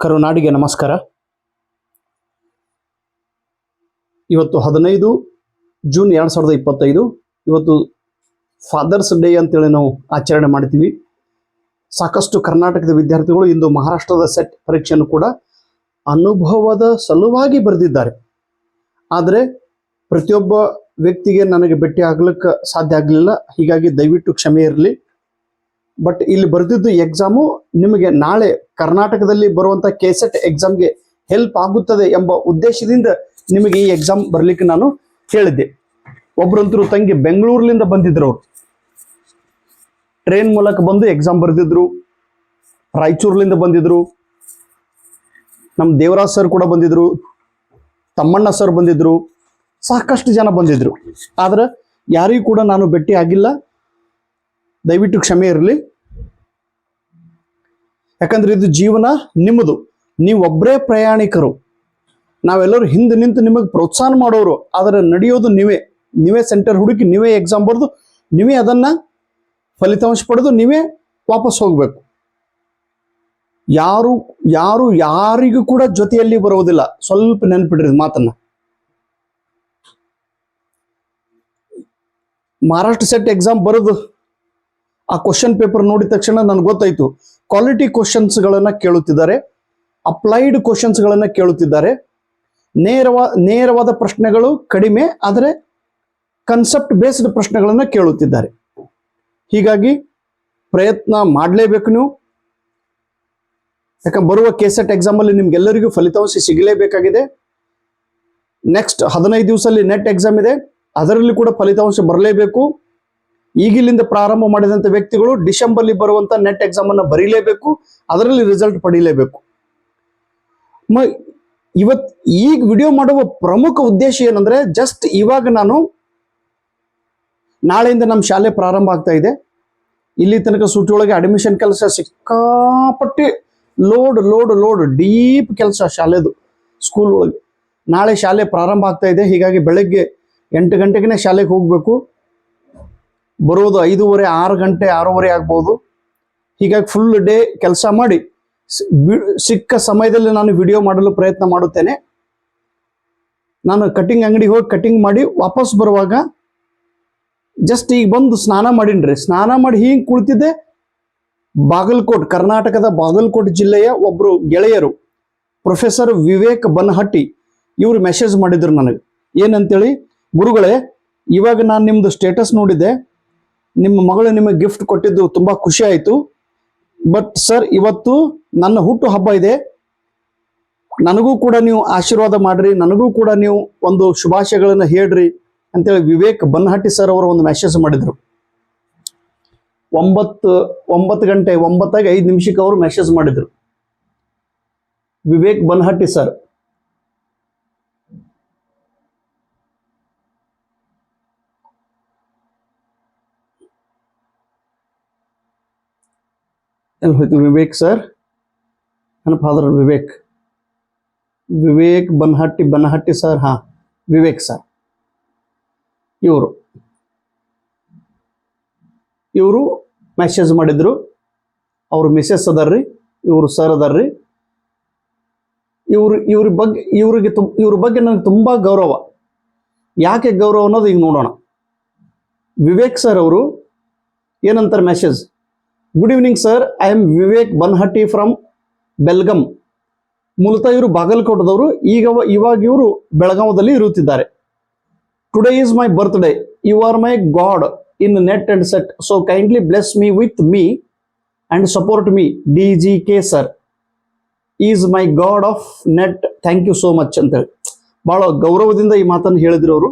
ಕರುನಾಡಿಗೆ ನಮಸ್ಕಾರ. ಇವತ್ತು ಹದಿನೈದು ಜೂನ್ ಎರಡು ಸಾವಿರದ ಇಪ್ಪತ್ತೈದು, ಇವತ್ತು ಫಾದರ್ಸ್ ಡೇ ಅಂತೇಳಿ ನಾವು ಆಚರಣೆ ಮಾಡ್ತೀವಿ. ಸಾಕಷ್ಟು ಕರ್ನಾಟಕದ ವಿದ್ಯಾರ್ಥಿಗಳು ಇಂದು ಮಹಾರಾಷ್ಟ್ರದ ಸೆಟ್ ಪರೀಕ್ಷೆಯನ್ನು ಕೂಡ ಅನುಭವದ ಸಲುವಾಗಿ ಬರೆದಿದ್ದಾರೆ. ಆದರೆ ಪ್ರತಿಯೊಬ್ಬ ವ್ಯಕ್ತಿಗೆ ನನಗೆ ಭೇಟಿ ಆಗ್ಲಿಕ್ಕೆ ಸಾಧ್ಯ ಆಗಲಿಲ್ಲ. ಹೀಗಾಗಿ ದಯವಿಟ್ಟು ಕ್ಷಮೆ ಇರಲಿ. ಬಟ್ ಇಲ್ಲಿ ಬರೆದಿದ್ದು ಎಕ್ಸಾಮು ನಿಮಗೆ ನಾಳೆ ಕರ್ನಾಟಕದಲ್ಲಿ ಬರುವಂಥ ಕೆಸೆಟ್ ಎಕ್ಸಾಮ್ಗೆ ಹೆಲ್ಪ್ ಆಗುತ್ತದೆ ಎಂಬ ಉದ್ದೇಶದಿಂದ ನಿಮಗೆ ಈ ಎಕ್ಸಾಮ್ ಬರಲಿಕ್ಕೆ ನಾನು ಹೇಳಿದ್ದೆ. ಒಬ್ರಂತರು ತಂಗಿ ಬೆಂಗಳೂರಿನಿಂದ ಬಂದಿದ್ರು. ಅವರು ಟ್ರೈನ್ ಮೂಲಕ ಬಂದು ಎಕ್ಸಾಮ್ ಬರೆದಿದ್ರು. ರಾಯಚೂರ್ಲಿಂದ ಬಂದಿದ್ರು. ನಮ್ಮ ದೇವರಾಜ್ ಸರ್ ಕೂಡ ಬಂದಿದ್ರು. ತಮ್ಮಣ್ಣ ಸರ್ ಬಂದಿದ್ರು, ಸಾಕಷ್ಟು ಜನ ಬಂದಿದ್ರು. ಆದ್ರೆ ಯಾರಿಗೂ ಕೂಡ ನಾನು ಭೇಟಿ ಆಗಿಲ್ಲ. ದಯವಿಟ್ಟು ಕ್ಷಮೆ ಇರಲಿ. ಯಾಕಂದ್ರೆ ಇದು ಜೀವನ ನಿಮ್ಮದು. ನೀವು ಒಬ್ಬರೇ ಪ್ರಯಾಣಿಕರು. ನಾವೆಲ್ಲರೂ ಹಿಂದೆ ನಿಂತು ನಿಮಗೆ ಪ್ರೋತ್ಸಾಹ ಮಾಡೋರು. ಆದರೆ ನಡೆಯೋದು ನೀವೇ. ನೀವೇ ಸೆಂಟರ್ ಹುಡುಕಿ ನೀವೇ ಎಕ್ಸಾಮ್ ಬರೆದು ನೀವೇ ಅದನ್ನ ಫಲಿತಾಂಶ ಪಡೆದು ನೀವೇ ವಾಪಸ್ ಹೋಗ್ಬೇಕು. ಯಾರು ಯಾರು ಯಾರಿಗೂ ಕೂಡ ಜೊತೆಯಲ್ಲಿ ಬರುವುದಿಲ್ಲ. ಸ್ವಲ್ಪ ನೆನ್ಪಿಡ್ರಿ ಮಾತನ್ನ. ಮಹಾರಾಷ್ಟ್ರ ಸೆಟ್ ಎಕ್ಸಾಮ್ ಬರೋದು ಆ ಕ್ವಶನ್ ಪೇಪರ್ ನೋಡಿದ ತಕ್ಷಣ ನನಗೆ ಗೊತ್ತಾಯ್ತು. ಕ್ವಾಲಿಟಿ ಕ್ವಶನ್ಸ್ಗಳನ್ನ ಕೇಳುತ್ತಿದ್ದಾರೆ ಅಪ್ಲೈಡ್ ಕ್ವಶನ್ಸ್ಗಳನ್ನ ಕೇಳುತ್ತಿದ್ದಾರೆ. ನೇರವ, ನೇರವಾದ ಪ್ರಶ್ನೆಗಳು ಕಡಿಮೆ ಆದರೆ ಕನ್ಸೆಪ್ಟ್ ಬೇಸ್ಡ್ ಪ್ರಶ್ನೆಗಳನ್ನ ಕೇಳುತ್ತಿದ್ದಾರೆ. ಹೀಗಾಗಿ ಪ್ರಯತ್ನ ಮಾಡಲೇಬೇಕು ನೀವು. ಯಾಕಂದ್ರೆ ಬರುವ ಕೆಸೆಟ್ ಎಕ್ಸಾಮಲ್ಲಿ ನಿಮ್ಗೆಲ್ಲರಿಗೂ ಫಲಿತಾಂಶ ಸಿಗಲೇಬೇಕಾಗಿದೆ. ನೆಕ್ಸ್ಟ್ ಹದಿನೈದು ದಿವಸದಲ್ಲಿ ನೆಟ್ ಎಕ್ಸಾಮ್ ಇದೆ. ಅದರಲ್ಲಿ ಕೂಡ ಫಲಿತಾಂಶ ಬರಲೇಬೇಕು. ಈಗಿಲ್ಲಿಂದ ಪ್ರಾರಂಭ ಮಾಡಿದಂಥ ವ್ಯಕ್ತಿಗಳು ಡಿಸೆಂಬರ್ಲಿ ಬರುವಂತ ನೆಟ್ ಎಕ್ಸಾಮ್ ಅನ್ನ ಬರೀಲೇಬೇಕು. ಅದರಲ್ಲಿ ರಿಸಲ್ಟ್ ಪಡೀಲೇಬೇಕು. ಮ, ಇವತ್ ಈಗ ವಿಡಿಯೋ ಮಾಡುವ ಪ್ರಮುಖ ಉದ್ದೇಶ ಏನಂದ್ರೆ ಜಸ್ಟ್ ಇವಾಗ ನಾನು ನಾಳೆಯಿಂದ ನಮ್ಮ ಶಾಲೆ ಪ್ರಾರಂಭ ಆಗ್ತಾ ಇದೆ. ಇಲ್ಲಿ ತನಕ ಸೂಟಿ ಒಳಗೆ ಅಡ್ಮಿಷನ್ ಕೆಲಸ ಸಿಕ್ಕಾಪಟ್ಟಿ ಲೋಡ್ ಲೋಡ್ ಲೋಡ್, ಡೀಪ್ ಕೆಲಸ ಶಾಲೆದು ಸ್ಕೂಲ್ ಒಳಗೆ. ನಾಳೆ ಶಾಲೆ ಪ್ರಾರಂಭ ಆಗ್ತಾ ಇದೆ, ಹೀಗಾಗಿ ಬೆಳಗ್ಗೆ ಎಂಟು ಗಂಟೆಗೆ ಶಾಲೆಗೆ ಹೋಗಬೇಕು. ಬರೋದು ಐದೂವರೆ, ಆರು ಗಂಟೆ, ಆರೂವರೆ ಆಗ್ಬೋದು. ಹೀಗಾಗಿ ಫುಲ್ ಡೇ ಕೆಲಸ ಮಾಡಿ ಸಿಕ್ಕ ಸಮಯದಲ್ಲಿ ನಾನು ವಿಡಿಯೋ ಮಾಡಲು ಪ್ರಯತ್ನ ಮಾಡುತ್ತೇನೆ. ನಾನು ಕಟಿಂಗ್ ಅಂಗಡಿಗೆ ಹೋಗಿ ಕಟಿಂಗ್ ಮಾಡಿ ವಾಪಸ್ ಬರುವಾಗ ಜಸ್ಟ್ ಈಗ ಬಂದು ಸ್ನಾನ ಮಾಡಿನ್ರಿ. ಸ್ನಾನ ಮಾಡಿ ಹಿಂಗೆ ಕುಳಿತಿದ್ದೆ ಬಾಗಲಕೋಟ್, ಕರ್ನಾಟಕದ ಬಾಗಲಕೋಟ್ ಜಿಲ್ಲೆಯ ಒಬ್ಬರು ಗೆಳೆಯರು, ಪ್ರೊಫೆಸರ್ ವಿವೇಕ್ ಬನ್ಹಟ್ಟಿ, ಇವರು ಮೆಸೇಜ್ ಮಾಡಿದ್ರು ನನಗೆ. ಏನಂತೇಳಿ, ಗುರುಗಳೇ, ಇವಾಗ ನಾನು ನಿಮ್ಮದು ಸ್ಟೇಟಸ್ ನೋಡಿದೆ ನಿಮ್ಮ ಮಗಳು ನಿಮಗೆ ಗಿಫ್ಟ್ ಕೊಟ್ಟಿದ್ದು ತುಂಬಾ ಖುಷಿ ಆಯಿತು. ಬಟ್ ಸರ್ ಇವತ್ತು ನನ್ನ ಹುಟ್ಟು ಹಬ್ಬ ಇದೆ. ನನಗೂ ಕೂಡ ನೀವು ಆಶೀರ್ವಾದ ಮಾಡ್ರಿ, ನನಗೂ ಕೂಡ ನೀವು ಒಂದು ಶುಭಾಶಯಗಳನ್ನು ಹೇಳ್ರಿ ಅಂತೇಳಿ ವಿವೇಕ್ ಬನ್ಹಟ್ಟಿ ಸರ್ ಅವರು ಒಂದು ಮೆಸೇಜ್ ಮಾಡಿದ್ರು. ಒಂಬತ್ತು ಒಂಬತ್ತು ಗಂಟೆ, ಒಂಬತ್ತಾಗಿ ಐದು ನಿಮಿಷಕ್ಕೆ ಅವರು ಮೆಸೇಜ್ ಮಾಡಿದ್ರು. ವಿವೇಕ್ ಬನ್ಹಟ್ಟಿ ಸರ್ ಎಲ್ಲಿ ಹೋಯ್ತು ವಿವೇಕ್ ಸರ್ ನನ್ನ ಫಾದರ್ ವಿವೇಕ್. ವಿವೇಕ್ ಬನ್ಹಟ್ಟಿ, ಬನಹಟ್ಟಿ ಸರ್ ಹಾ, ವಿವೇಕ್ ಸರ್ ಇವರು. ಇವರು ಮೆಸೇಜ್ ಮಾಡಿದ್ರು. ಅವ್ರ ಮಿಸ್ಸಸ್ ಅದಾರ್ರಿ, ಇವರು ಸರ್ ಅದಾರ್ರಿ. ಇವ್ರು, ಇವ್ರ ಬಗ್ಗೆ, ಇವ್ರಿಗೆ ತುಂ ಇವ್ರ ಬಗ್ಗೆ ನನಗೆ ತುಂಬ ಗೌರವ. ಯಾಕೆ ಗೌರವ ಅನ್ನೋದು ಈಗ ನೋಡೋಣ. ವಿವೇಕ್ ಸರ್ ಅವರು ಏನಂತಾರೆ message good evening sir I am Vivek Banahatti from Belgaum ಮೂಲತಃ ಇವರು ಬಾಗಲಕೋಟದವರು, ಈಗ ಇವಾಗ ಇವರು ಬೆಳಗಾವದಲ್ಲಿ ಇರುತ್ತಿದ್ದಾರೆ. Today is my birthday you are my god in NET and SET. So kindly bless me with me and support me. DGK sir. Is my god of NET thank you so much ಅಂತೇಳಿ ಬಹಳ ಗೌರವದಿಂದ ಈ ಮಾತನ್ನು ಹೇಳಿದ್ರು ಅವರು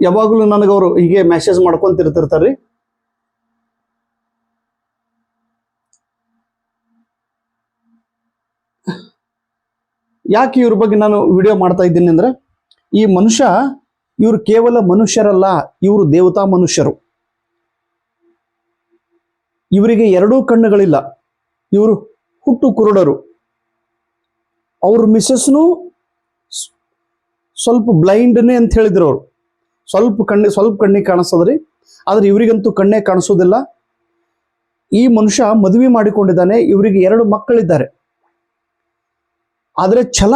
ಯಾವಾಗಲೂ ನನಗೆ ಅವರು ಹೀಗೆ ಮೆಸೇಜ್ ಮಾಡ್ಕೊಂತಿರ್ತಿರ್ತಾರೆ ಯಾಕೆ ಇವ್ರ ಬಗ್ಗೆ ನಾನು ವಿಡಿಯೋ ಮಾಡ್ತಾ ಇದ್ದೀನಿ ಅಂದ್ರೆ, ಈ ಮನುಷ್ಯ ಇವರು ಕೇವಲ ಮನುಷ್ಯರಲ್ಲ, ಇವರು ದೇವತಾ ಮನುಷ್ಯರು. ಇವರಿಗೆ ಎರಡೂ ಕಣ್ಣುಗಳಿಲ್ಲ. ಇವರು ಹುಟ್ಟು ಕುರುಡರು. ಅವ್ರ ಮಿಸಸ್ನು ಸ್ವಲ್ಪ ಬ್ಲೈಂಡ್ನೇ ಅಂತ ಹೇಳಿದ್ರು ಅವರು. ಸ್ವಲ್ಪ ಕಣ್ಣಿ, ಸ್ವಲ್ಪ ಕಣ್ಣಿಗೆ ಕಾಣಿಸ್ತದ್ರಿ. ಆದ್ರೆ ಇವರಿಗಂತೂ ಕಣ್ಣೇ ಕಾಣಿಸೋದಿಲ್ಲ. ಈ ಮನುಷ್ಯ ಮದುವೆ ಮಾಡಿಕೊಂಡಿದ್ದಾನೆ, ಇವರಿಗೆ ಎರಡು ಮಕ್ಕಳಿದ್ದಾರೆ. ಆದ್ರೆ ಛಲ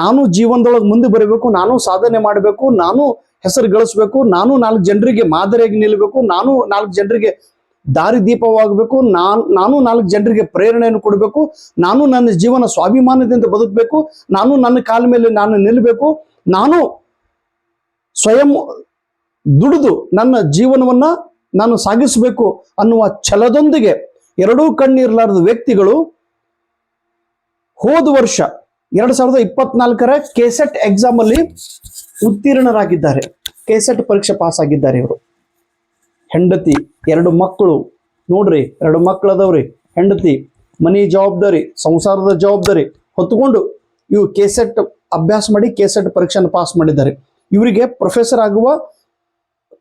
ನಾನು ಜೀವನದೊಳಗೆ ಮುಂದೆ ಬರಬೇಕು, ನಾನು ಸಾಧನೆ ಮಾಡಬೇಕು, ನಾನು ಹೆಸರು ಗಳಿಸ್ಬೇಕು, ನಾನು ನಾಲ್ಕು ಜನರಿಗೆ ಮಾದರಿಯಾಗಿ ನಿಲ್ಲಬೇಕು ನಾನು ನಾಲ್ಕು ಜನರಿಗೆ ದಾರಿ ದೀಪವಾಗಬೇಕು, ನಾನು ನಾನು ನಾಲ್ಕು ಜನರಿಗೆ ಪ್ರೇರಣೆಯನ್ನು ಕೊಡಬೇಕು, ನಾನು ನನ್ನ ಜೀವನ ಸ್ವಾಭಿಮಾನದಿಂದ ಬದುಕಬೇಕು, ನಾನು ನನ್ನ ಕಾಲ ಮೇಲೆ ನಾನು ನಿಲ್ಲಬೇಕು ನಾನು ಸ್ವಯಂ ದುಡಿದು ನನ್ನ ಜೀವನವನ್ನ ನಾನು ಸಾಗಿಸಬೇಕು ಅನ್ನುವ ಛಲದೊಂದಿಗೆ ಎರಡೂ ಕಣ್ಣಿರಲಾರದ ವ್ಯಕ್ತಿಗಳು ಹೋದ ವರ್ಷ ಎರಡ್ ಸಾವಿರದ ಇಪ್ಪತ್ನಾಲ್ಕರ ಕೆಸೆಟ್ ಎಕ್ಸಾಮ್ ಅಲ್ಲಿ ಉತ್ತೀರ್ಣರಾಗಿದ್ದಾರೆ. ಕೆಸೆಟ್ ಪರೀಕ್ಷೆ ಪಾಸ್ ಆಗಿದ್ದಾರೆ ಇವರು. ಹೆಂಡತಿ, ಎರಡು ಮಕ್ಕಳು. ನೋಡ್ರಿ, ಎರಡು ಮಕ್ಕಳದವ್ರಿ, ಹೆಂಡತಿ. ಮನಿ ಜವಾಬ್ದಾರಿ, ಸಂಸಾರದ ಜವಾಬ್ದಾರಿ. ಹೊತ್ತುಕೊಂಡು ಇವು ಕೆಸೆಟ್ ಅಭ್ಯಾಸ ಮಾಡಿ ಕೆಸೆಟ್ ಪರೀಕ್ಷೆನ ಪಾಸ್ ಮಾಡಿದ್ದಾರೆ. ಇವರಿಗೆ ಪ್ರೊಫೆಸರ್ ಆಗುವ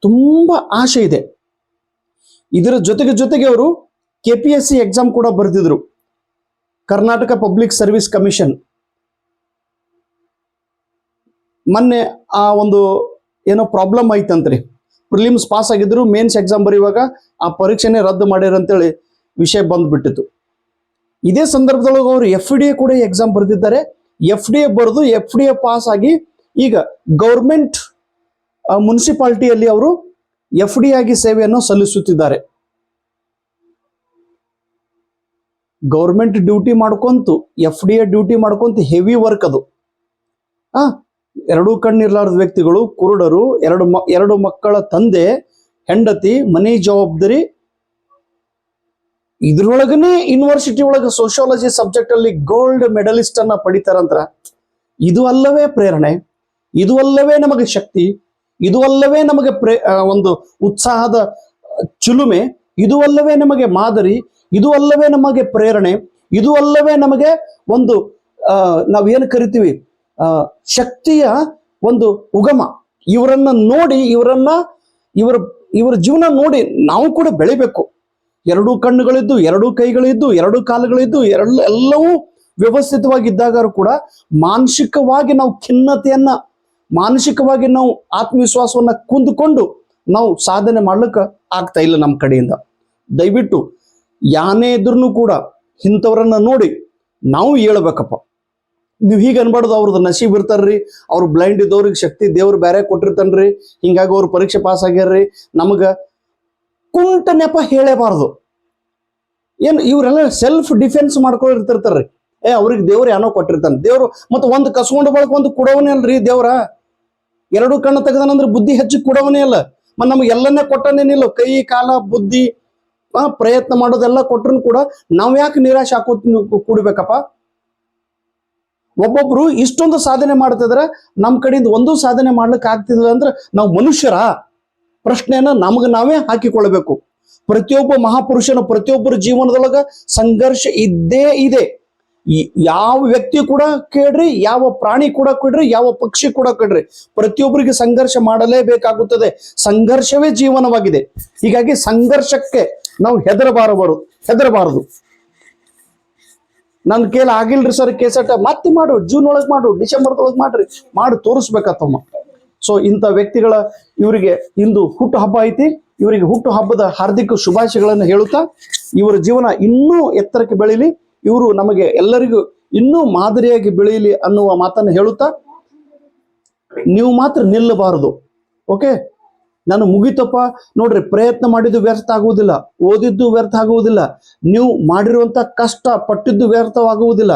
ತುಂಬಾ ಆಸೆ ಇದೆ. ಇದರ ಜೊತೆಗೆ ಜೊತೆಗೆ ಅವರು K P S C exam ಕೂಡ ಬರೆದಿದ್ರು. ಕರ್ನಾಟಕ ಪಬ್ಲಿಕ್ ಸರ್ವಿಸ್ ಕಮಿಷನ್ ಮೊನ್ನೆ ಆ ಒಂದು ಏನೋ ಪ್ರಾಬ್ಲಮ್ ಐತಂತ್ರಿ ಪ್ರಿಲಿಮ್ಸ್ ಪಾಸ್ ಆಗಿದ್ರು ಮೇನ್ಸ್ ಎಕ್ಸಾಮ್ ಬರೆಯುವಾಗ ಆ ಪರೀಕ್ಷೆನೇ ರದ್ದು ಮಾಡ್ಯಾರ ಅಂತೇಳಿ ವಿಷಯ ಬಂದ್ಬಿಟ್ಟಿತ್ತು. ಇದೇ ಸಂದರ್ಭದೊಳಗೆ ಅವರು ಎಫ್ ಡಿ ಎ ಕೂಡ ಎಕ್ಸಾಮ್ ಬರೆದಿದ್ದಾರೆ. ಎಫ್ ಡಿ ಎ ಬರೆದು ಎಫ್ ಡಿ ಎ ಪಾಸ್ ಆಗಿ ಈಗ ಗೌರ್ಮೆಂಟ್ ಮುನ್ಸಿಪಾಲ್ಟಿಯಲ್ಲಿ ಅವರು ಎಫ್ ಡಿ ಆಗಿ ಸೇವೆಯನ್ನು ಸಲ್ಲಿಸುತ್ತಿದ್ದಾರೆ. ಗೌರ್ಮೆಂಟ್ ಡ್ಯೂಟಿ ಮಾಡ್ಕೊಂತು ಎಫ್ ಡಿ ಎ ಡ್ಯೂಟಿ ಮಾಡ್ಕೊಂತ ಹೆವಿ ವರ್ಕ್ ಅದು. ಆ ಎರಡೂ ಕಣ್ಣಿರ್ಲಾರದ ವ್ಯಕ್ತಿಗಳು, ಕುರುಡರು, ಎರಡು ಮ, ಎರಡು ಮಕ್ಕಳ ತಂದೆ, ಹೆಂಡತಿ, ಮನೆ ಜವಾಬ್ದಾರಿ. ಇದ್ರೊಳಗನೆ ಯೂನಿವರ್ಸಿಟಿ ಒಳಗೆ ಸೋಷಿಯಾಲಜಿ ಸಬ್ಜೆಕ್ಟ್ ಅಲ್ಲಿ ಗೋಲ್ಡ್ ಮೆಡಲಿಸ್ಟ್ ಅನ್ನ ಪಡಿತಾರಂತ್ರ ಇದು ಅಲ್ಲವೇ ಪ್ರೇರಣೆ, ಇದು ಅಲ್ಲವೇ ನಮಗೆ ಶಕ್ತಿ, ಇದು ಅಲ್ಲವೇ ನಮಗೆ ಪ್ರೇ ಒಂದು ಉತ್ಸಾಹದ ಚುಲುಮೆ, ಇದು ಅಲ್ಲವೇ ನಮಗೆ ಮಾದರಿ, ಇದು ಅಲ್ಲವೇ ನಮಗೆ ಪ್ರೇರಣೆ, ಇದು ಅಲ್ಲವೇ ನಮಗೆ ಒಂದು ನಾವೇನು ಕರಿತೀವಿ? ಶಕ್ತಿಯ ಒಂದು ಉಗಮ. ಇವರನ್ನ ನೋಡಿ, ಇವರನ್ನ, ಇವರ ಇವರ ಜೀವನ ನೋಡಿ ನಾವು ಕೂಡ ಬೆಳಿಬೇಕು. ಎರಡೂ ಕಣ್ಣುಗಳಿದ್ದು, ಎರಡೂ ಕೈಗಳಿದ್ದು, ಎರಡು ಕಾಲುಗಳಿದ್ದು, ಎರಡು, ಎಲ್ಲವೂ ವ್ಯವಸ್ಥಿತವಾಗಿದ್ದಾಗ ಕೂಡ ಮಾನಸಿಕವಾಗಿ ನಾವು ಖಿನ್ನತೆಯನ್ನ, ಮಾನಸಿಕವಾಗಿ ನಾವು ಆತ್ಮವಿಶ್ವಾಸವನ್ನ ಕುಂದುಕೊಂಡು ನಾವು ಸಾಧನೆ ಮಾಡ್ಲಿಕ್ಕೆ ಆಗ್ತಾ ಇಲ್ಲ ನಮ್ಮ ಕಡೆಯಿಂದ. ದಯವಿಟ್ಟು ಯಾನೇ ಇದ್ರೂ ಕೂಡ ಇಂಥವರನ್ನ ನೋಡಿ ನಾವು ಹೇಳ್ಬೇಕಪ್ಪ ನೀವು ಹೀಗೆ ಅನ್ಬಾರ್ದು ಅವ್ರದ್ದು ನಸೀಬ್ ಇರ್ತಾರ್ರಿ, ಅವ್ರು ಬ್ಲೈಂಡ್ ಇದ್ದವ್ರಿಗೆ ಶಕ್ತಿ ದೇವ್ರು ಬೇರೆ ಕೊಟ್ಟಿರ್ತಾನ್ರಿ, ಹಿಂಗಾಗಿ ಅವ್ರು ಪರೀಕ್ಷೆ ಪಾಸ್ ಆಗ್ಯಾರ್ರಿ, ನಮಗ ಕುಂಟ ನೆಪ ಹೇಳೇಬಾರ್ದು. ಏನು ಇವರೆಲ್ಲ ಸೆಲ್ಫ್ ಡಿಫೆನ್ಸ್ ಮಾಡ್ಕೊಂಡಿರ್ತಿರ್ತಾರ್ರಿ ಏ, ಅವ್ರಿಗೆ ದೇವ್ರು ಏನೋ ಕೊಟ್ಟಿರ್ತಾನೆ. ದೇವ್ರು ಮತ್ತೆ ಒಂದು ಕಸ್ಕೊಂಡು ಬಳಕ ಒಂದು ಕೊಡವನೇ ಅಲ್ರಿ ದೇವ್ರ. ಎರಡು ಕಣ್ಣು ತೆಗೆದನಂದ್ರೆ ಬುದ್ಧಿ ಹೆಚ್ಚು ಕೊಡವನೇ ಅಲ್ಲ. ಮತ್ತು ನಮಗೆ ಎಲ್ಲನೇ ಕೊಟ್ಟನೇನಿಲ್ಲ ಕೈ, ಕಾಲ, ಬುದ್ಧಿ ಪ್ರಯತ್ನ ಮಾಡೋದೆಲ್ಲ ಕೊಟ್ರು ಕೂಡ ನಾವ್ ಯಾಕೆ ನಿರಾಶೆ ಹಾಕೋತ್ ಕೂಡ್ಬೇಕಪ್ಪ? ಒಬ್ಬೊಬ್ರು ಇಷ್ಟೊಂದು ಸಾಧನೆ ಮಾಡ್ತಿದ್ರೆ ನಮ್ಮ ಕಡೆಯಿಂದ ಒಂದು ಸಾಧನೆ ಮಾಡ್ಲಿಕ್ಕೆ ಆಗ್ತಿಲ್ಲ ಅಂದ್ರೆ ನಾವು ಮನುಷ್ಯರ ಪ್ರಶ್ನೆಯನ್ನ ನಮಗೆ ನಾವೇ ಹಾಕಿಕೊಳ್ಳಬೇಕು. ಪ್ರತಿಯೊಬ್ಬ ಮಹಾಪುರುಷನ ಪ್ರತಿಯೊಬ್ಬರ ಜೀವನದೊಳಗ ಸಂಘರ್ಷ ಇದ್ದೇ ಇದೆ. ಯಾವ ವ್ಯಕ್ತಿ ಕೂಡ ಕೇಳ್ರಿ, ಯಾವ ಪ್ರಾಣಿ ಕೂಡ ಕೇಳ್ರಿ ಯಾವ ಪಕ್ಷಿ ಕೂಡ ಕೇಳ್ರಿ ಪ್ರತಿಯೊಬ್ಬರಿಗೆ ಸಂಘರ್ಷ ಮಾಡಲೇಬೇಕಾಗುತ್ತದೆ. ಸಂಘರ್ಷವೇ ಜೀವನವಾಗಿದೆ. ಹೀಗಾಗಿ ಸಂಘರ್ಷಕ್ಕೆ ನಾವು ಹೆದರಬಾರಬಾರದು ಹೆದರಬಾರದು. ನನ್ನ ಕೇಳಿ ಆಗಿಲ್ರಿ ಸರ್ ಕೇಸಟ ಮತ್ತೆ ಮಾಡು ಜೂನ್ ಒಳಗೆ ಮಾಡು, ಡಿಸೆಂಬರ್ ಒಳಗೆ ಮಾಡ್ರಿ. ಮಾಡಿ ತೋರಿಸ್ಬೇಕತ್ತಮ್ಮ ಸೊ ಇಂಥ ವ್ಯಕ್ತಿಗಳ ಇವರಿಗೆ ಇಂದು ಹುಟ್ಟು ಹಬ್ಬ ಐತಿ. ಇವರಿಗೆ ಹುಟ್ಟು ಹಬ್ಬದ ಹಾರ್ದಿಕ ಶುಭಾಶಯಗಳನ್ನು ಹೇಳುತ್ತಾ, ಇವರ ಜೀವನ ಇನ್ನೂ ಎತ್ತರಕ್ಕೆ ಬೆಳೀಲಿ. ಇವರು ನಮಗೆ ಎಲ್ಲರಿಗೂ ಇನ್ನೂ ಮಾದರಿಯಾಗಿ ಬೆಳೆಯಲಿ ಅನ್ನುವ ಮಾತನ್ನು ಹೇಳುತ್ತಾ, ನೀವು ಮಾತ್ರ ನಿಲ್ಲಬಾರದು. ಓಕೆ ನಾನು ಮುಗಿತಪ್ಪ. ನೋಡ್ರಿ, ಪ್ರಯತ್ನ ಮಾಡಿದ್ದು ವ್ಯರ್ಥ ಆಗುವುದಿಲ್ಲ ಓದಿದ್ದು ವ್ಯರ್ಥ ಆಗುವುದಿಲ್ಲ ನೀವು ಮಾಡಿರುವಂತ ಕಷ್ಟ ಪಟ್ಟಿದ್ದು ವ್ಯರ್ಥವಾಗುವುದಿಲ್ಲ.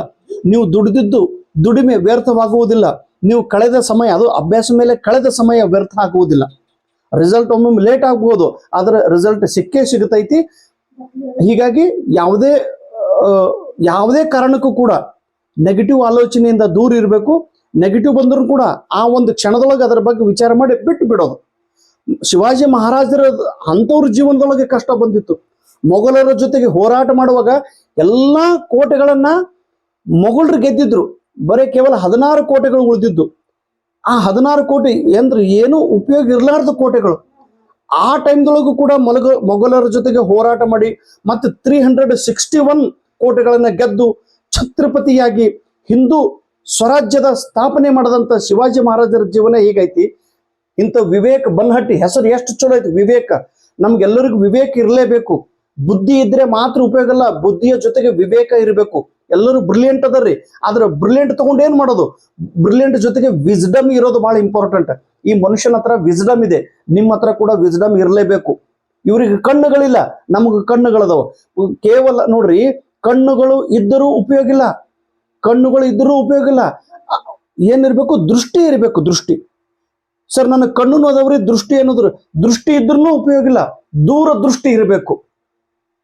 ನೀವು ದುಡಿದಿದ್ದು ದುಡಿಮೆ ವ್ಯರ್ಥವಾಗುವುದಿಲ್ಲ. ನೀವು ಕಳೆದ ಸಮಯ, ಅದು ಅಭ್ಯಾಸ ಮೇಲೆ ಕಳೆದ ಸಮಯ ವ್ಯರ್ಥ ಆಗುವುದಿಲ್ಲ ರಿಸಲ್ಟ್ ಒಮ್ಮೊಮ್ಮೆ ಲೇಟ್ ಆಗ್ಬೋದು, ಆದ್ರೆ ರಿಸಲ್ಟ್ ಸಿಕ್ಕೇ ಸಿಗುತ್ತೈತಿ. ಹೀಗಾಗಿ ಯಾವುದೇ ಯಾವುದೇ ಕಾರಣಕ್ಕೂ ಕೂಡ ನೆಗೆಟಿವ್ ಆಲೋಚನೆಯಿಂದ ದೂರ ಇರಬೇಕು. ನೆಗೆಟಿವ್ ಬಂದರೂ ಕೂಡ ಆ ಒಂದು ಕ್ಷಣದೊಳಗೆ ಅದರ ಬಗ್ಗೆ ವಿಚಾರ ಮಾಡಿ ಬಿಟ್ಟು ಬಿಡೋದು. ಶಿವಾಜಿ ಮಹಾರಾಜರ ಅಂಥವ್ರ ಜೀವನದೊಳಗೆ ಕಷ್ಟ ಬಂದಿತ್ತು. ಮೊಘಲರ ಜೊತೆಗೆ ಹೋರಾಟ ಮಾಡುವಾಗ ಎಲ್ಲ ಕೋಟೆಗಳನ್ನ ಮೊಘಲರು ಗೆದ್ದಿದ್ರು. ಬರೀ ಕೇವಲ ಹದಿನಾರು ಕೋಟೆಗಳು ಉಳಿದಿದ್ದು. ಆ ಹದಿನಾರು ಕೋಟೆ ಅಂದ್ರೆ ಏನು ಉಪಯೋಗ ಇರಲಾರ್ದ ಕೋಟೆಗಳು. ಆ ಟೈಮ್ದೊಳಗೂ ಕೂಡ ಮೊಲಗ, ಮೊಘಲರ ಜೊತೆಗೆ ಹೋರಾಟ ಮಾಡಿ ಮತ್ತೆ ತ್ರೀ ಹಂಡ್ರೆಡ್ ಸಿಕ್ಸ್ಟಿ ಒನ್ ಕೋಟೆಗಳನ್ನ ಗೆದ್ದು ಛತ್ರಪತಿಯಾಗಿ ಹಿಂದೂ ಸ್ವರಾಜ್ಯದ ಸ್ಥಾಪನೆ ಮಾಡದಂತ ಶಿವಾಜಿ ಮಹಾರಾಜರ ಜೀವನ ಹೀಗೈತಿ? ಇಂಥ ವಿವೇಕ್ ಬನ್ಹಟ್ಟಿ ಹೆಸರು ಎಷ್ಟು ಚಲೋ ಐತಿ, ವಿವೇಕ. ನಮ್ಗೆಲ್ಲರಿಗೂ ವಿವೇಕ ಇರಲೇಬೇಕು. ಬುದ್ಧಿ ಇದ್ರೆ ಮಾತ್ರ ಉಪಯೋಗ ಇಲ್ಲ, ಬುದ್ಧಿಯ ಜೊತೆಗೆ ವಿವೇಕ ಇರಬೇಕು. ಎಲ್ಲರೂ ಬ್ರಿಲಿಯಂಟ್ ಅದರ್ರಿ. ಆದ್ರೆ ಬ್ರಿಲಿಯಂಟ್ ತಗೊಂಡು ಏನ್ ಮಾಡೋದು? ಬ್ರಿಲಿಯಂಟ್ ಜೊತೆಗೆ ವಿಸ್ಡಮ್ ಇರೋದು ಬಹಳ ಇಂಪಾರ್ಟೆಂಟ್ ಈ ಮನುಷ್ಯನ ಹತ್ರ ವಿಸ್ಡಮ್ ಇದೆ. ನಿಮ್ಮ ಹತ್ರ ಕೂಡ ವಿಸ್ಡಮ್ ಇರಲೇಬೇಕು. ಇವ್ರಿಗೆ ಕಣ್ಣುಗಳಿಲ್ಲ, ನಮಗ ಕಣ್ಣುಗಳದವ. ಕೇವಲ ನೋಡ್ರಿ, ಕಣ್ಣುಗಳು ಇದ್ದರೂ ಉಪಯೋಗ ಇಲ್ಲ. ಕಣ್ಣುಗಳು ಇದ್ದರೂ ಉಪಯೋಗ ಇಲ್ಲ. ಅ- ಏನಿರ್ಬೇಕು? ದೃಷ್ಟಿ ಇರಬೇಕು, ದೃಷ್ಟಿ. ಸರ್, ನನ್ನ ಕಣ್ಣು ನೋದವ್ರಿ ದೃಷ್ಟಿ ಅನ್ನೋದ್ರ ದೃಷ್ಟಿ ಇದ್ರೂ ಉಪಯೋಗ ಇಲ್ಲ. ದೂರ ದೃಷ್ಟಿ ಇರಬೇಕು.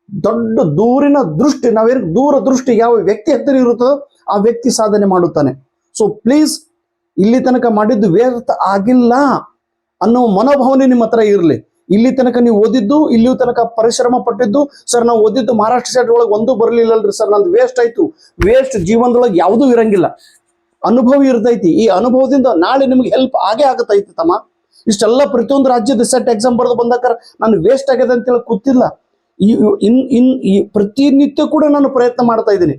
ದೊಡ್ಡ ದೂರಿನ ದೃಷ್ಟಿ, ನಾವೇನು ದೂರ ದೃಷ್ಟಿ ಯಾವ ವ್ಯಕ್ತಿ ಹತ್ತಿರ ಇರುತ್ತದೋ ಆ ವ್ಯಕ್ತಿ ಸಾಧನೆ ಮಾಡುತ್ತಾನೆ. ಸೊ ಪ್ಲೀಸ್ ಇಲ್ಲಿ ತನಕ ಮಾಡಿದ್ದು ವ್ಯರ್ಥ ಆಗಿಲ್ಲ ಅನ್ನೋ ಮನೋಭಾವನೆ ನಿಮ್ಮ ಹತ್ರ ಇರಲಿ. ಇಲ್ಲಿ ತನಕ ನೀವು ಓದಿದ್ದು, ಇಲ್ಲಿಯೂ ತನಕ ಪರಿಶ್ರಮ ಪಟ್ಟಿದ್ದು, ಸರ್, ನಾವು ಓದಿದ್ದು ಮಹಾರಾಷ್ಟ್ರ ಸೈಡ್ ಒಳಗೆ ಒಂದೂ ಬರಲಿಲ್ಲಲ್ರಿ ಸರ್, ನಂದು ವೇಸ್ಟ್ ಆಯ್ತು. ವೇಸ್ಟ್ ಜೀವನದೊಳಗೆ ಯಾವುದೂ ಇರಂಗಿಲ್ಲ. ಅನುಭವ ಇರ್ತೈತಿ. ಈ ಅನುಭವದಿಂದ ನಾಳೆ ನಿಮ್ಗೆ ಹೆಲ್ಪ್ ಆಗೇ ಆಗತೈತಿ ತಮ್ಮ. ಇಷ್ಟೆಲ್ಲ ಪ್ರತಿಯೊಂದು ರಾಜ್ಯದ ಸೆಟ್ ಎಕ್ಸಾಮ್ ಬರೆದು ಬಂದಾಕ ನಾನು ವೇಸ್ಟ್ ಆಗಿದೆ ಅಂತೇಳಿ ಗೊತ್ತಿಲ್ಲ ಈ ಇನ್ ಇನ್, ಈ ಪ್ರತಿನಿತ್ಯ ಕೂಡ ನಾನು ಪ್ರಯತ್ನ ಮಾಡ್ತಾ ಇದ್ದೀನಿ.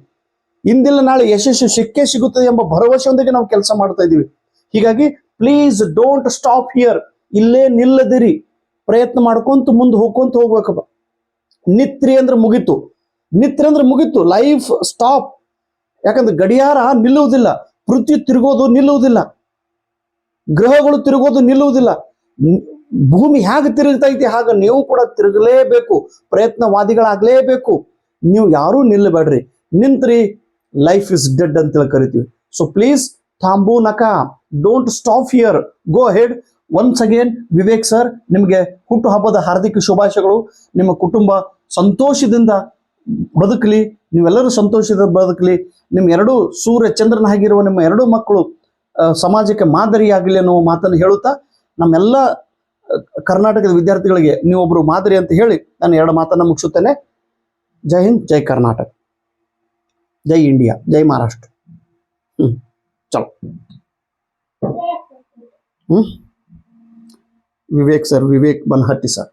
ಇಂದಿಲ್ಲ ನಾಳೆ ಯಶಸ್ಸು ಸಿಕ್ಕೇ ಸಿಗುತ್ತದೆ ಎಂಬ ಭರವಸೆಯೊಂದಿಗೆ ನಾವು ಕೆಲಸ ಮಾಡ್ತಾ ಇದ್ದೀವಿ. ಹೀಗಾಗಿ ಪ್ಲೀಸ್ ಡೋಂಟ್ ಸ್ಟಾಪ್ ಹಿಯರ್ ಇಲ್ಲೇ ನಿಲ್ಲದಿರಿ. ಪ್ರಯತ್ನ ಮಾಡ್ಕೊಂತ ಮುಂದೆ ಹೋಗ್ಕೊಂತ ಹೋಗ್ಬೇಕಪ್ಪ. ನಿತ್ರಿ ಅಂದ್ರೆ ಮುಗೀತು. ನಿತ್ರಿ ಅಂದ್ರೆ ಮುಗಿತು. ಲೈಫ್ ಸ್ಟಾಪ್ ಯಾಕಂದ್ರೆ ಗಡಿಯಾರ ನಿಲ್ಲುವುದಿಲ್ಲ. ಪೃಥ್ವಿ ತಿರುಗೋದು ನಿಲ್ಲುವುದಿಲ್ಲ. ಗ್ರಹಗಳು ತಿರುಗೋದು ನಿಲ್ಲುವುದಿಲ್ಲ. ಭೂಮಿ ಹೇಗೆ ತಿರುಗ್ತೈತಿ ಹಾಗೆ ನೀವು ಕೂಡ ತಿರುಗಲೇಬೇಕು, ಪ್ರಯತ್ನವಾದಿಗಳಾಗಲೇಬೇಕು. ನೀವು ಯಾರೂ ನಿಲ್ಲಬೇಡ್ರಿ. ನಿಂತ್ರಿ ಲೈಫ್ ಇಸ್ ಡೆಡ್ ಅಂತೇಳಿ ಕರಿತೀವಿ. ಸೊ ಪ್ಲೀಸ್ ಥಾಂಬೂ ನಕ don't stop here go ahead once again Vivek sir ನಿಮಗೆ ಹುಟ್ಟುಹಬ್ಬದ ಹಾರ್ದಿಕ ಶುಭಾಶಯಗಳು. ನಿಮ್ಮ ಕುಟುಂಬ ಸಂತೋಷದಿಂದ ಬದುಕಲಿ, ನೀವೆಲ್ಲರೂ ಸಂತೋಷದ ಬದುಕಲಿ ನಿಮ್ಮ ಎರಡೂ ಸೂರ್ಯ ಚಂದ್ರನ ಆಗಿರುವ ನಿಮ್ಮ ಎರಡೂ ಮಕ್ಕಳು ಸಾಮಾಜಿಕ ಸಮಾಜಕ್ಕೆ ಮಾದರಿಯಾಗಲಿ ಅನ್ನೋ ಮಾತನ್ನು ಹೇಳುತ್ತಾ, ನಮ್ಮೆಲ್ಲ ಕರ್ನಾಟಕದ ವಿದ್ಯಾರ್ಥಿಗಳಿಗೆ ನೀವೊಬ್ಬರು ಮಾದರಿ ಅಂತ ಹೇಳಿ ನಾನು ಎರಡು ಮಾತನ್ನು ಮುಗಿಸುತ್ತೇನೆ. ಜೈ ಹಿಂದ್, ಜೈ ಕರ್ನಾಟಕ. ಜೈ ಇಂಡಿಯಾ, ಜೈ ಮಹಾರಾಷ್ಟ್ರ. ಹ್ಮ್, ಚಲೋ. ಹ್ಮ್? Vivek sir, Vivek Banahatti sir.